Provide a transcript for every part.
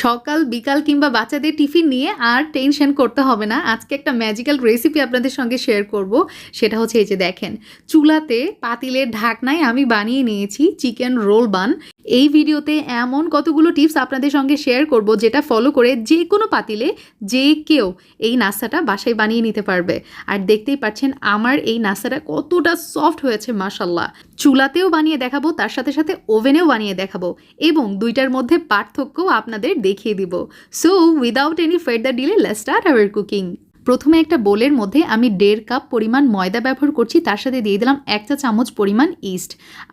সকাল, বিকাল কিংবা বাচ্চাদের টিফিন নিয়ে আর টেনশন করতে হবে না। আজকে একটা ম্যাজিক্যাল রেসিপি আপনাদের সঙ্গে শেয়ার করব। সেটা হচ্ছে এই যে দেখেন, চুলাতে পাতিলের ঢাকনায় আমি বানিয়ে নিয়েছি চিকেন রোল বান এই ভিডিওতে এমন কতগুলো টিপস আপনাদের সঙ্গে শেয়ার করব যেটা ফলো করে যে কোনো পাতিলে যে কেউ এই নাস্তাটা বাসায় বানিয়ে নিতে পারবে। আর দেখতেই পাচ্ছেন আমার এই নাস্তাটা কতটা সফট হয়েছে মাসাল্লাহ চুলাতেও বানিয়ে দেখাবো, তার সাথে সাথে ওভেনেও বানিয়ে দেখাবো এবং দুইটার মধ্যে পার্থক্যও আপনাদের দেখিয়ে দিব। So without any further delay let start our cooking প্রথমে একটা বোলের মধ্যে আমি দেড় কাপ পরিমাণ ময়দা ব্যবহার করছি, তার সাথে দিয়ে দিলাম এক চা চামচ পরিমাণ ইস্ট।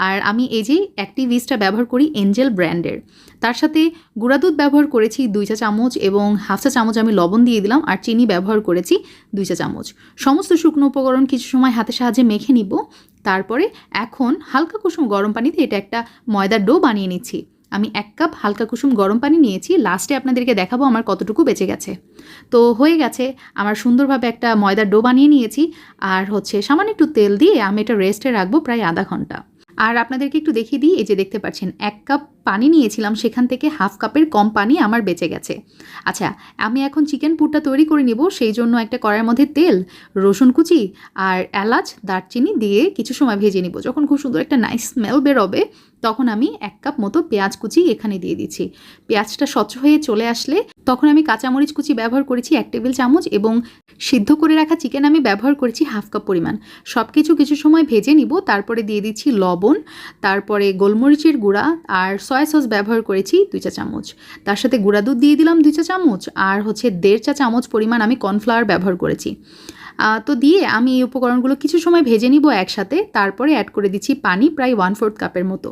আর আমি এই যে অ্যাক্টিভ ইস্টটা ব্যবহার করি এঞ্জেল ব্র্যান্ডের, তার সাথে গুঁড়া দুধ ব্যবহার করেছি দুই চা চামচ এবং হাফ চা চামচ আমি লবণ দিয়ে দিলাম আর চিনি ব্যবহার করেছি দুই চা চামচ। সমস্ত শুকনো উপকরণ কিছু সময় হাতে সাহায্যে মেখে নিব, তারপরে এখন হালকা কুসুম গরম পানিতে এটা একটা ময়দার ডো বানিয়ে নিচ্ছি। আমি এক কাপ হালকা কুসুম গরম পানি নিয়েছি লাস্টে আপনাদেরকে দেখাবো আমার কতটুকু বেঁচে গেছে। তো হয়ে গেছে, আমার সুন্দরভাবে একটা ময়দার ডো বানিয়ে নিয়েছি, আর হচ্ছে সামান্য একটু তেল দিয়ে আমি এটা রেস্টে রাখব প্রায় আধা ঘণ্টা। আর আপনাদেরকে একটু দেখিয়ে দিই, এই যে দেখতে পাচ্ছেন, এক কাপ পানি নিয়েছিলাম, সেখান থেকে হাফ কাপের কম পানি আমার বেঁচে গেছে। আচ্ছা আমি এখন চিকেন পুরটা তৈরি করে নিব, সেই জন্য একটা কড়াইয়ের মধ্যে তেল, রসুন কুচি আর এলাচ, দারচিনি দিয়ে কিছু সময় ভেজে নিব। যখন খুব সুন্দর একটা নাইস স্মেল বেরোবে, তখন আমি এক কাপ মতো পেঁয়াজ কুচি এখানে দিয়ে দিচ্ছি। পেঁয়াজটা স্বচ্ছ হয়ে চলে আসলে তখন আমি কাঁচামরিচ কুচি ব্যবহার করেছি এক টেবিল চামচ এবং সিদ্ধ করে রাখা চিকেন আমি ব্যবহার করেছি হাফ কাপ পরিমাণ। সব কিছু কিছু সময় ভেজে নিব, তারপরে দিয়ে দিচ্ছি লবণ, তারপরে গোলমরিচের গুঁড়া আর সয়া সস ব্যবহার করেছি দুই চা চামচ। তার সাথে গুঁড়া দুধ দিয়ে দিলাম দুই চা চামচ আর হচ্ছে দেড় চা চামচ পরিমাণ আমি কর্নফ্লাওয়ার ব্যবহার করেছি। তো দিয়ে আমি এই উপকরণগুলো কিছু সময় ভেজে নিব একসাথে, তারপরে অ্যাড করে দিচ্ছি পানি প্রায় ওয়ান ফোর্থ কাপের মতো।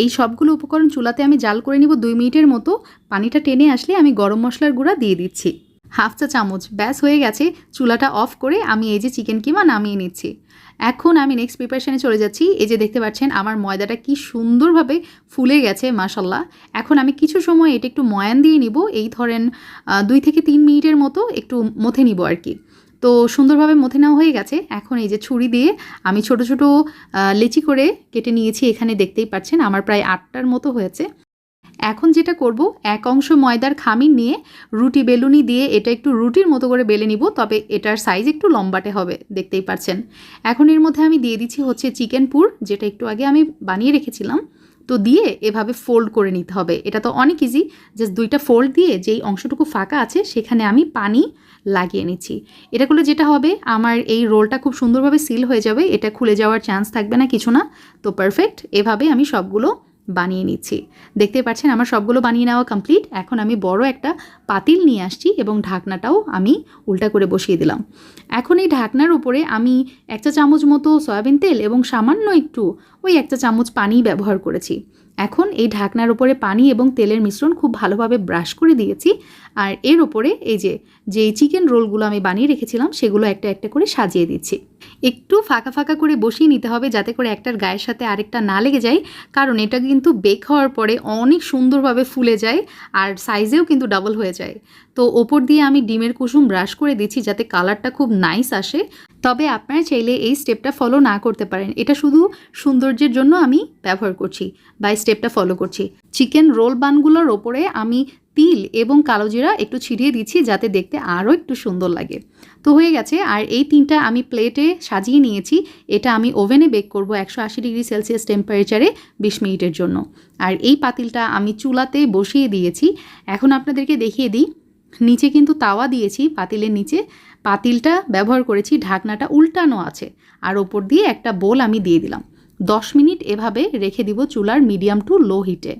এই সবগুলো উপকরণ চুলাতে আমি জাল করে নিব দুই মিনিটের মতো। পানিটা টেনে আসলে আমি গরম মশলার গুঁড়া দিয়ে দিচ্ছি। হাফ চা চামচ, ব্যাস হয়ে গেছে। চুলাটা অফ করে আমি এই যে চিকেন কিমা নামিয়ে নিচ্ছি। এখন আমি নেক্সট প্রিপারেশনে চলে যাচ্ছি। এই যে দেখতে পাচ্ছেন, আমার ময়দাটা কি সুন্দরভাবে ফুলে গেছে মাসাল্লাহ এখন আমি কিছু সময় এটা একটু ময়ান দিয়ে নিব। এই ধরেন দুই থেকে তিন মিনিটের মতো একটু মথে নিব আর কি। তো সুন্দরভাবে মথে নেওয়া হয়ে গেছে। এখন এই যে ছুরি দিয়ে আমি ছোট ছোট লেচি করে কেটে নিয়েছি। এখানে দেখতেই পাচ্ছেন, আমার প্রায় আটটার মতো হয়েছে। এখন যেটা করব, এক অংশ ময়দার খামির নিয়ে রুটি বেলুনি দিয়ে এটা একটু রুটির মতো করে বেলে নিব, তবে এটার সাইজ একটু লম্বাটে হবে, দেখতেই পাচ্ছেন এখন এর মধ্যে আমি দিয়ে দিচ্ছি হচ্ছে চিকেন পুর, যেটা একটু আগে আমি বানিয়ে রেখেছিলাম। তো দিয়ে এভাবে ফোল্ড করে নিতে হবে। এটা তো অনেক ইজি জাস্ট দুইটা ফোল্ড দিয়ে যেই অংশটুকু ফাঁকা আছে, সেখানে আমি পানি লাগিয়ে নিচ্ছি। এটা করলে যেটা হবে, আমার এই রোলটা খুব সুন্দরভাবে সিল হয়ে যাবে, এটা খুলে যাওয়ার চান্স থাকবে না, কিছু না। তো পারফেক্ট এভাবে আমি সবগুলো বানিয়ে নিচ্ছি। দেখতে পাচ্ছেন আমার সবগুলো বানিয়ে নেওয়া কমপ্লিট এখন আমি বড় একটা পাতিল নিয়ে আসছি এবং ঢাকনাটাও আমি উল্টা করে বসিয়ে দিলাম। এখন এই ঢাকনার উপরে আমি একটা চামচ মতো সয়াবিন তেল এবং সামান্য একটু ওই এক চা চামচ পানি ব্যবহার করেছি। এখন এই ঢাকনার ওপরে পানি এবং তেলের মিশ্রণ খুব ভালোভাবে ব্রাশ করে দিয়েছি আর এর ওপরে এই যে যে চিকেন রোলগুলো আমি বানিয়ে রেখেছিলাম সেগুলো একটা একটা করে সাজিয়ে দিচ্ছি। একটু ফাঁকা ফাঁকা করে বসিয়ে নিতে হবে যাতে করে একটার গায়ের সাথে আরেকটা না লেগে যায়, কারণ এটা কিন্তু বেক হওয়ার পরে অনেক সুন্দরভাবে ফুলে যায় আর সাইজেও কিন্তু ডাবল হয়ে যায়। তো ওপর দিয়ে আমি ডিমের কুসুম ব্রাশ করে দিচ্ছি যাতে কালারটা খুব নাইস আসে। তবে আপনারা চাইলে এই স্টেপটা ফলো না করতে পারেন। এটা শুধু সৌন্দর্যের জন্য আমি ব্যবহার করছি বা স্টেপটা ফলো করছি। চিকেন রোল বানগুলোর ওপরে আমি তিল এবং কালো জিরা একটু ছিটিয়ে দিচ্ছি যাতে দেখতে আরও একটু সুন্দর লাগে। তো হয়ে গেছে, আর এই তিনটা আমি প্লেটে সাজিয়ে নিয়েছি। এটা আমি ওভেনে বেক করব একশো আশি ডিগ্রি সেলসিয়াস টেম্পারেচারে বিশ মিনিটের জন্য। আর এই পাতিলটা আমি চুলাতে বসিয়ে দিয়েছি। এখন আপনাদেরকে দেখিয়ে দিই। নিচে কিন্তু তাওয়া দিয়েছি, পাতিলের নিচে। পাতিলটা ব্যবহার করেছি, ঢাকনাটা উল্টানো আছে। আর ওপর দিয়ে একটা বোল আমি দিয়ে দিলাম। দশ মিনিট এভাবে রেখে দিব চুলার মিডিয়াম টু লো হিটে।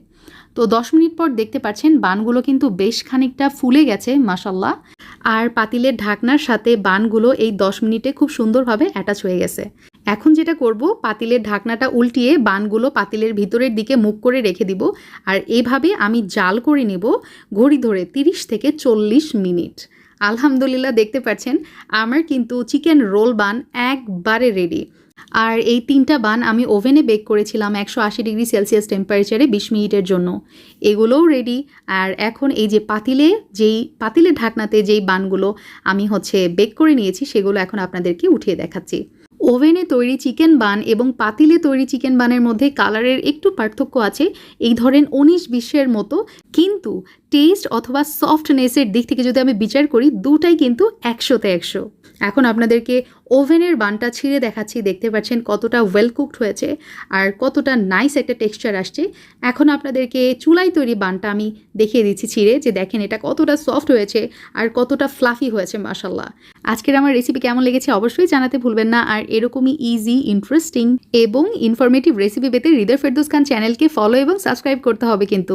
তো দশ মিনিট পর দেখতে পাচ্ছেন বানগুলো কিন্তু বেশ খানিকটা ফুলে গেছে মাসাল্লাহ আর পাতিলের ঢাকনার সাথে বানগুলো এই দশ মিনিটে খুব সুন্দরভাবে অ্যাটাচ হয়ে গেছে। এখন যেটা করব, পাতিলের ঢাকনাটা উল্টিয়ে বানগুলো পাতিলের ভিতরের দিকে মুখ করে রেখে দিব। আর এভাবে আমি জাল করে নেব ঘড়ি ধরে 30 থেকে চল্লিশ মিনিট। আলহামদুলিল্লাহ, দেখতে পাচ্ছেন, আমার কিন্তু চিকেন রোল বান একবারে রেডি আর এই তিনটা বান আমি ওভেনে বেক করেছিলাম একশো আশি ডিগ্রি সেলসিয়াস টেম্পারেচারে বিশ মিনিটের জন্য। এগুলোও রেডি আর এখন এই যে পাতিলে, যেই পাতিলের ঢাকনাতে যেই বানগুলো আমি হচ্ছে বেক করে নিয়েছি, সেগুলো এখন আপনাদেরকে উঠিয়ে দেখাচ্ছি। ওভেনে তৈরি চিকেন বান এবং পাতিলে তৈরি চিকেন বানের মধ্যে কালারের একটু পার্থক্য আছে। এই ধরেন উনিশ বিশ্বের মতো কিন্তু টেস্ট অথবা সফটনেসের দিক থেকে যদি আমি বিচার করি, দুটাই কিন্তু একশোতে একশো। এখন আপনাদেরকে ওভেনের বানটা ছিঁড়ে দেখাচ্ছি, দেখতে পাচ্ছেন কতটা ওয়েল কুকড হয়েছে আর কতটা নাইস একটা টেক্সচার আসছে। এখন আপনাদেরকে চুলাই তৈরি বানটা আমি দেখিয়ে দিচ্ছি ছিঁড়ে, যে দেখেন এটা কতটা সফট হয়েছে আর কতটা ফ্লাফি হয়েছে মাসাল্লাহ আজকের আমার রেসিপি কেমন লেগেছে অবশ্যই জানাতে ভুলবেন না আর এরকমই ইজি ইন্টারেস্টিং এবং ইনফরমেটিভ রেসিপি পেতে হৃদয় ফেরদৌস খান চ্যানেলকে ফলো এবং সাবস্ক্রাইব করতে হবে কিন্তু।